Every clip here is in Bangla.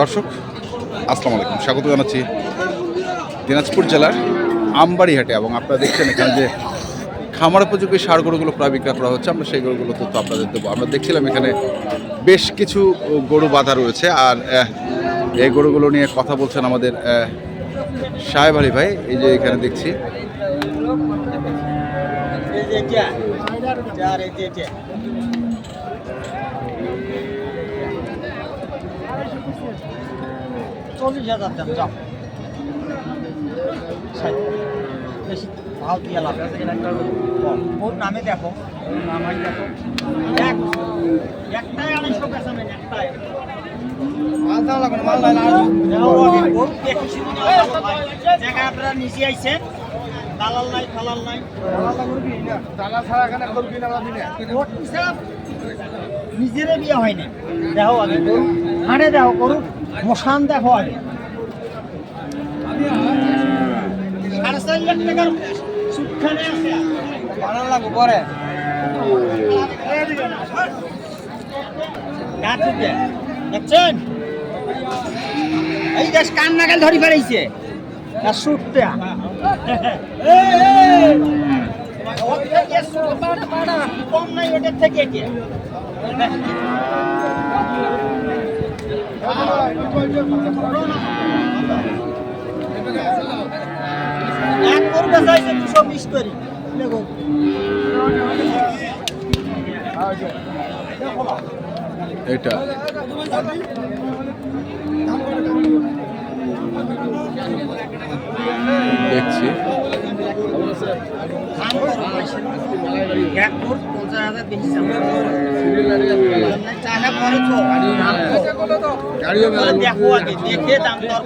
দর্শক, আসসালামু আলাইকুম। স্বাগত জানাচ্ছি দিনাজপুর জেলার আমবাড়িহাটে এবং আপনারা দেখছেন এখানে যে খামার উপযোগী সার গরুগুলো প্রায় বিক্রয় করা হচ্ছে, আমরা সেই গরুগুলো তথ্য আপনাদের দেবো। আমরা দেখছিলাম এখানে বেশ কিছু গরু বাঁধা রয়েছে আর এই গরুগুলো নিয়ে কথা বলছেন আমাদের সাহেব আলী ভাই। এই যে এখানে দেখছি। চল্লিশ হাজার দাম যাও। বেশি ভাও দিয়ে লাভ ওর নামে দেখো ওর নামাই দেখো এক একটাই আড়াইশো পেছাবেন একটাই মাল দাও লাগবে মাল। জায়গা আপনারা নিচে আইছেন দালাল নাই ফালাল নাই। ওর হিসাব নিজেরে বিয়ে হয়নি দেখো আগে। হাড়ে দেখো করুন মশান দেখো আগে। সাড়ে চার লাখ টাকার সুখানে আছে। বানান লাগবো পরে। দেখছেন? এই দেশ কান নাগাল ধরি ফেলাইছে সুটটা কম নাই ওটার থেকে এক করবে চাইছে দুশো বিশ করি এটা দেখছি দাম কত পয়সা? এক কোট পঞ্চাশ হাজার বেশি দাম। টাকা পরে তো, দাম তো। তোরা দেখো আগে, দেখে দাম দর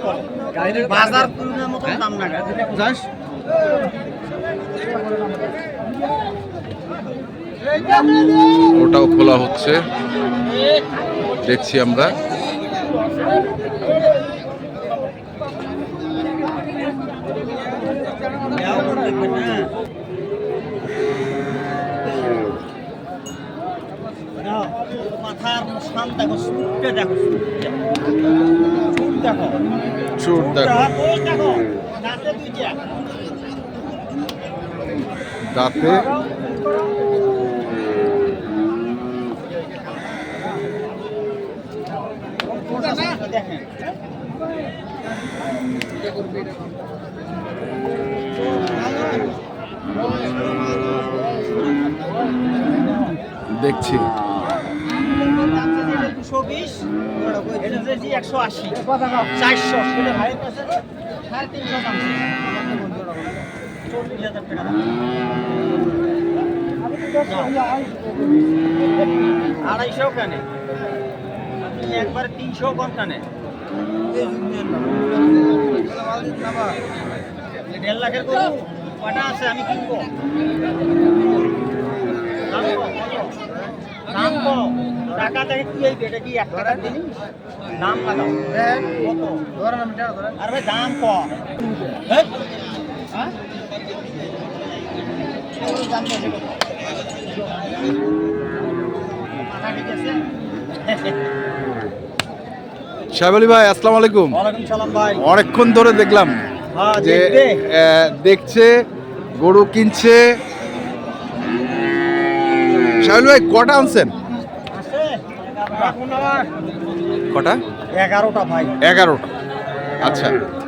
করো। বাজার ওটাও খোলা হচ্ছে দেখছি আমরা দেওয়া করে দেখবেন না। দাও, মাথার মুসকান দেখো সুটটা দেখো চুট দেখো ওই দেখো দাঁতে। দুইটা দাঁতে দেখেন দাম। আড়াইশো কেন। একবারে তিনশো কম কেন। দেড় লাখের কটা আছে আমি কিনবো দাম কম, কত? দাম কম টাকা দেখে কি হইবে এটা কি এক টাকার জিনিস? দাম লাগাও কত? আর ভাই দাম হ্যাঁ? দাম মাথা ঠিক আছে? সাহেব ভাই আসসালামু আলাইকুম। ওয়ালাইকুম সালাম ভাই। অনেকক্ষণ ধরে দেখলাম হ্যাঁ, যে দেখছে গরু কিনছে। সাহেব ভাই কটা আনছেন? কটা? এগারোটা ভাই। এগারোটা। আচ্ছা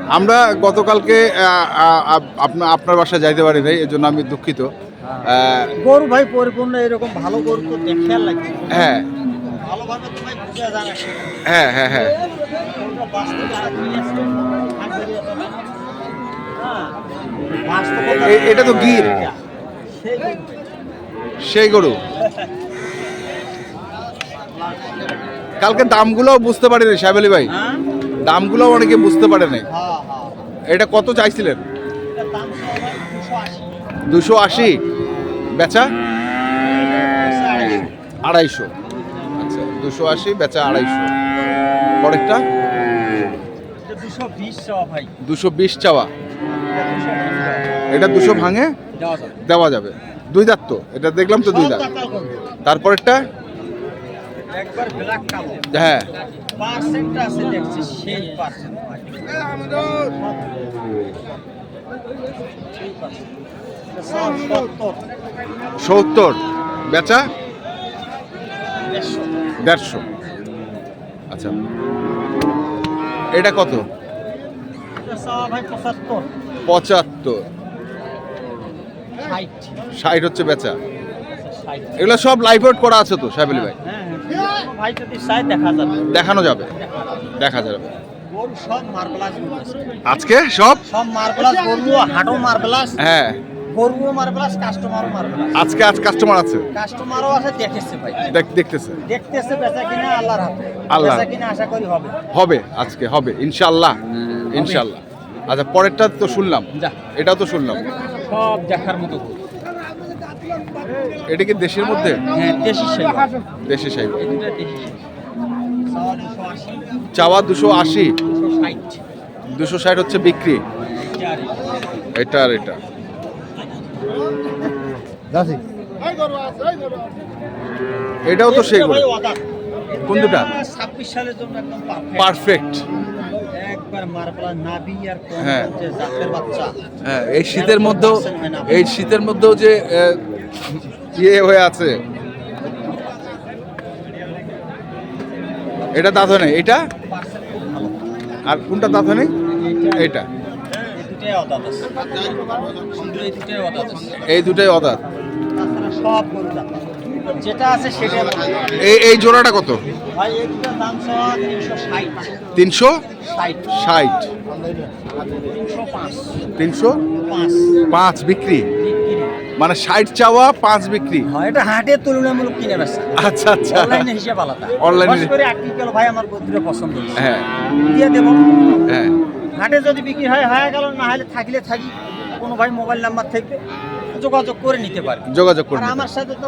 আমরা গতকালকে আহ, আহ, আপনা- আপনার বাসায় যাইতে পারি নাই এজন্য আমি দুঃখিত। গরু ভাই পরিপূর্ণ এরকম ভালো গরু তো দেখে লাগে হ্যাঁ। হ্যাঁ হ্যাঁ হ্যাঁ। হ্যাঁ, এটা তো গির। সেই গরু। কালকে দামগুলোও বুঝতে পারিনি সাহেব ভাই। হ্যাঁ? দামগুলো অনেকে বুঝতে পারে নাই। হ্যাঁ, হ্যাঁ। এটা কত চাইছিলেন? এটার দাম ছিল ভাই 280 দুশো আশি? বেচা? আড়াইশো। আচ্ছা দুশো আশি বেচা আড়াইশো। পরেরটা? এটা 220 চাওয়া ভাই। দুশো বিশ চাওয়া। এটা দুশো ভাঙে? দেওয়া যাবে। দুই দাঁত তো। এটা দেখলাম তো দুই দাঁত। তারপরেরটা? হ্যাঁ। সত্তর। বেচা? দেড়শো। আচ্ছা। এটা কত? পঁচাত্তর। ষাট। হচ্ছে বেচা। এগুলো সব লাইভ আউট করা আছে তো সাহেব ভাই? হ্যাঁ ভাই যদি চাই দেখা যাবে। দেখানো যাবে। দেখা যাবে। গরু সব মার্বেলাস আজকে সব? সব মার্বেলাস গরু হাটও মার্বেলাস হ্যাঁ। গরুও মার্বেলাস কাস্টমারও মার্বেলাস আজকে আজ কাস্টমার আছে। কাস্টমারও আছে দেখেছে ভাই। দেখ- দেখতেছে। দেখতেছে বেচা কিনা আল্লাহর হাতে। আল্লাহ। বেচা কিনা আশা করি হবে। হবে আজকে হবে ইনশাল্লাহ ইনশাল্লাহ আচ্ছা পরেরটা তো শুনলাম। যা। এটাও তো শুনলাম। সব দেখার মতো এটা কি দেশের মধ্যে? হ্যাঁ দেশি দেশি চাওয়া দুশো আশি। দুশো ষাট। হচ্ছে বিক্রি। এটা আর এটা। এটাও তো সেই কোন দুটা? এটা 26 সালের জন্য পারফেক্ট। একবার মার্বেলা নাভি আর কোন হ্যাঁ। হ্যাঁ এই শীতের মধ্যেও এই শীতের মধ্যেও যে ইয়ে হয়ে আছে। এটা দাঁত নাই এটা? আর কোনটা দাঁত নাই এটা এই দুটাই অদাত। এই এই। যেটা আছে জোড়াটা কত? তিনশো ষাট। তিনশো? পাঁচ বিক্রি? মানে ষাট চাওয়া পাঁচ বিক্রি। হয় এটা হাটের তুলনামূলক কিনে বেচা। আচ্ছা আচ্ছা। অনলাইনে হিসাব আলাদা। অনলাইনে করে আটটি গেল ভাই আমার গরুটা পছন্দ হ্যাঁ। দিয়ে দেবো। হ্যাঁ। হাটে যদি বিক্রি হয় হয়ে গেল না হলে থাকলে থাকি। কোনো ভাই মোবাইল নাম্বার থেকে যোগাযোগ করে নিতে পারে। যোগাযোগ করে আমার সাথে তো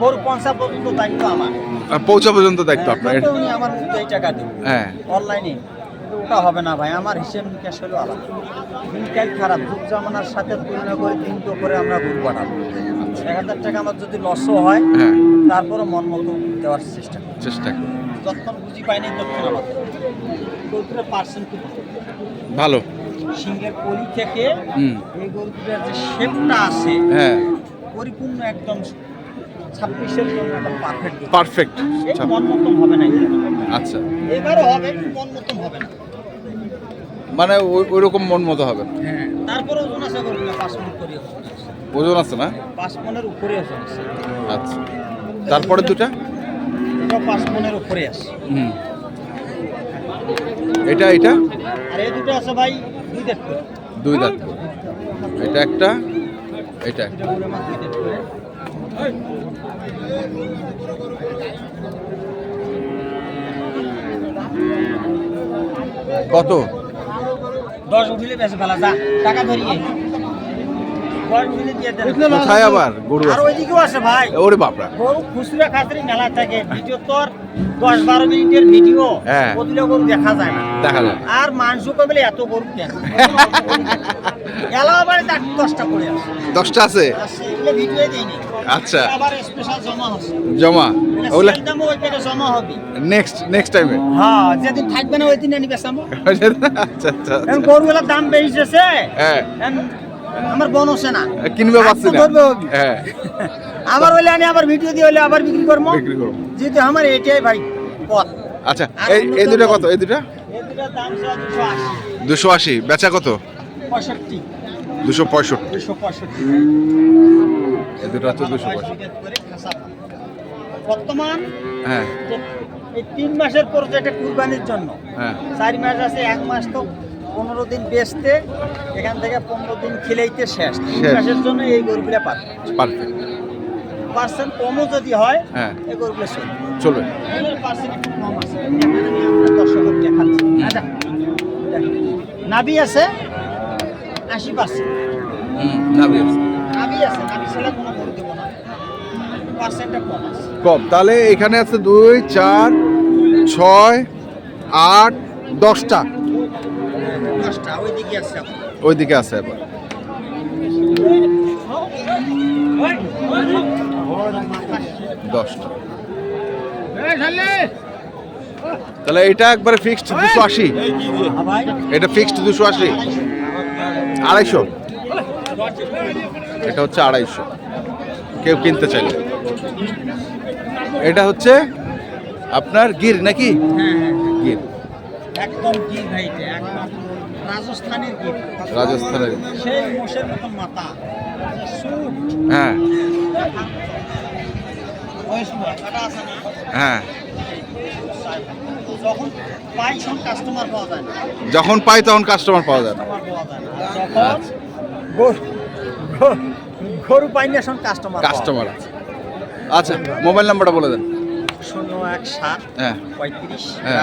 গরু পঞ্চাশ পর্যন্ত দায়িত্ব আমার। পৌঁছা পর্যন্ত দায়িত্ব আপনার। হ্যাঁ, উনি আমার এই টাকা দেবো। হ্যাঁ। অনলাইনে কিন্তু ওটা হবে না ভাই আমার হিসেব নিকাশ হলো আলাদা। দিনটাই খারাপ যুগ জামানার সাথে তুলনা করে দিন তো করে আমরা গরু পাঠাবো এক হাজার টাকা আমার যদি লসও হয় হ্যাঁ। তারপরে মন মতো দেওয়ার চেষ্টা করি। চেষ্টা যতক্ষণ বুঝি পাইনি ততক্ষণ আমার গরুটার পার্সেন্ট ভালো। সিংহের কলি থেকে এই গরুটার যে শেপটা আছে হ্যাঁ। পরিপূর্ণ একদম ছাব্বিশের জন্য একটা পারফেক্ট পারফেক্ট মন মতন হবে না আচ্ছা। এবারও হবে মন মতন হবে না। মানে ওই- ওইরকম মন মতো হবে হ্যাঁ তারপরে ওজন আছে গরুটা পাঁচ মন করে ওজন আছে। না? পাঁচ মনের উপরে আছে। আচ্ছা। তারপরে দুটা? পাঁচ মনের উপরে আছে। হুম। এটা এটা? আর এই দুটো আছে ভাই দুই করে। দুই দাঁত এটা একটা এটা একটা। কত? দশ উঠিলে বেশি ভালো যা টাকা ধরিয়ে দশ উঠিলে দিয়ে দেন কোথায় আবার গরু আর আছে? ওইদিকেও আছে ভাই। ওরে বাপরা। গরু খুচরা খাতিরে মেলা থাকে। ভিডিও তোর দশ বারো মিনিটের ভিডিও। হ্যাঁ। গরু দেখা যায় না। দেখা যায় আর মাংস কবে এত গরু কেন? এলাও আট দশটা পড়ে আছে দশটা আছে? ভিডিও দিইনি। আচ্ছা। আবার স্পেশাল জমা হচ্ছে জমা? ওগুলা ওই পেটে জমা হবে। নেক্সট নেক্সট টাইমে হ্যাঁ যেদিন থাকবে না ওই দিন আনি বেসামো আচ্ছা আচ্ছা আচ্ছা। গরুগুলোর দাম বেড়েছে হ্যাঁ। আমার বন হচ্ছে না। কিনবে পাচ্ছি না। হ্যাঁ। আবার হইলে আনি আবার ভিডিও দিয়ে হইলে আবার বিক্রি করব। বিক্রি করব। যেহেতু আমার এটাই ভাই পথ। আচ্ছা এই এই দুটা কত? এই দুটা দুশো আশি। বেচা কত? পঁয়ষট্টি। দুশো পঁয়ষট্টি। দুশো পঁয়ষট্টি। এই দুটো হচ্ছে দুশো পঁয়ষট্টি। বর্তমান হ্যাঁ। এই তিন মাসের পর যেটা কুরবানির জন্য। হ্যাঁ। চারি মাস আছে এক মাস তো পনেরো দিন বেচতে এখান থেকে পনেরো দিন খিলাইতে শেষ। মাসের জন্য এই গরুগুলো পারফেক্ট পার্সেন্ট কমও যদি হয় হ্যাঁ। এই গরুগুলো চলবে। চলবে। পার্সেন্ট একটু কম আছে। এখানে আমি আপনার দর্শক দেখাচ্ছি আচ্ছা। নাবি আছে আশি পার্সেন্ট। হুম না বেশ। নাবি আছে নাবি ছাড়া কোনো গরু দেবো না। পার্সেন্টটা কম আছে। কম। তাহলে এখানে আছে দুই চার ছয় আট দশটা। ওইদিকে আছে দশটা। তাহলে এটা একবারে ফিক্সড দুশো আশি। এটা ফিক্সড দুশো আশি। আড়াইশো। এটা হচ্ছে আড়াইশো। কেউ কিনতে চাইলে। এটা হচ্ছে আপনার গির নাকি? হ্যাঁ হ্যাঁ গির। একদম কি ভাই একদম। রাজস্থানের রাজস্থানের। সেই মোষের মতন মাথা। হ্যাঁ। হ্যাঁ। যখন পাই তখন কাস্টমার পাওয়া যায় না। যখন পাই তখন কাস্টমার পাওয়া যায় না। কাস্টমার পাওয়া না। যখন গরু পাই না তখন কাস্টমার কাস্টমার আছে আচ্ছা মোবাইল নাম্বারটা বলে দেন। শূন্য এক সাত হ্যাঁ। পঁয়ত্রিশ হ্যাঁ।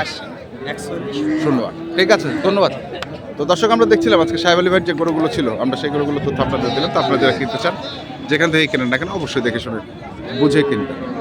একচল্লিশ। ধন্যবাদ ঠিক আছে ধন্যবাদ। তো দর্শক, আমরা দেখছিলাম আজকে সাহেব আলী ভাইয়ের যে গরুগুলো ছিল, আমরা সেই গরুগুলো তথ্য আপনাদের দিলাম। তো আপনারা যারা কিনতে চান, যেখান থেকে কেনেন না কেন, অবশ্যই দেখে শুনে বুঝে কিনবেন।